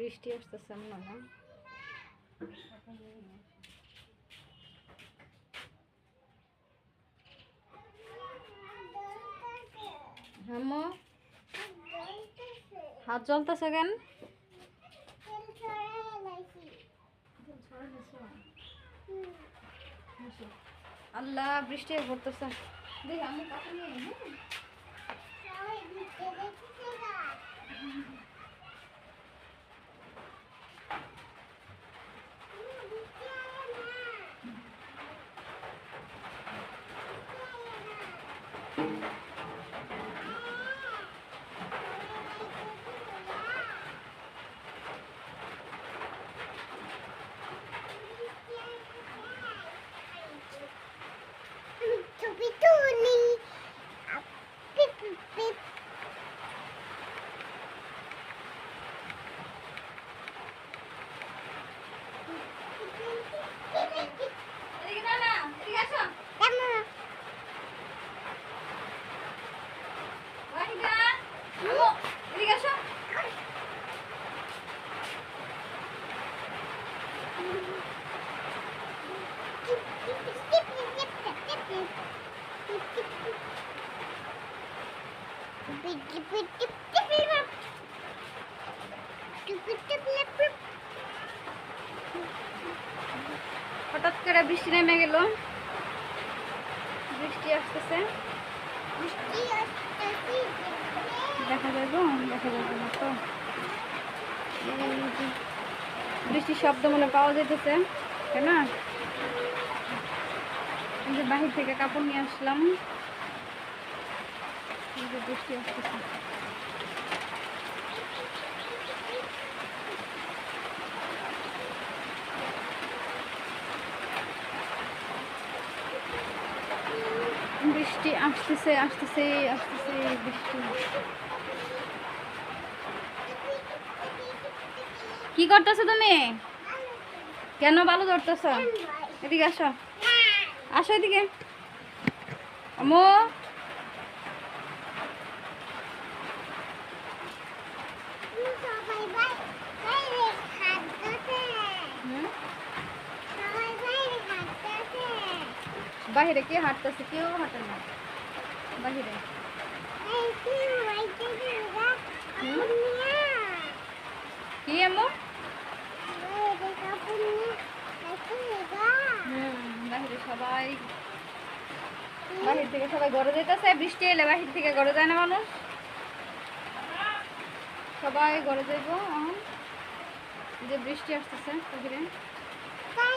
বৃষ্টি আসতেছে মনে হয় হাত জ্বলতেছে কেন? আল্লাহ বৃষ্টি পড়তেছে। দেখ আমি কাপড় নিয়ে হঠাৎ করে বৃষ্টি নেমে গেল। বৃষ্টি আসতেছে। দেখা যাবে দেখা যাবে না তো। বৃষ্টির শব্দ মনে পাওয়া যেতেছে তাই না? বাহির থেকে কাপড় নিয়ে আসলাম। বৃষ্টি আসতেছে বৃষ্টি আসতেছে আসতেছে আসতেছে, বৃষ্টি। কি করতেছো তুমি? কেন ভালো ধরতেছ? এদিকে আসো। আসো এদিকে। আমো বাহিরে কে হাঁটতেছে? কেউ হাঁটে না। বাহিরে। কি বাইতে দিবা হুম? আপুনিয়া কি এমো এই দেখো আপুনিয়া দেখো দিবা হুম বাহিরে সবাই। বাহির থেকে সবাই ঘরে যেতেছে বৃষ্টি এলে বাহির থেকে ঘরে যায় না মানুষ। সবাই ঘরে যাইব এখন যে বৃষ্টি আসতেছে বাহিরে। তাই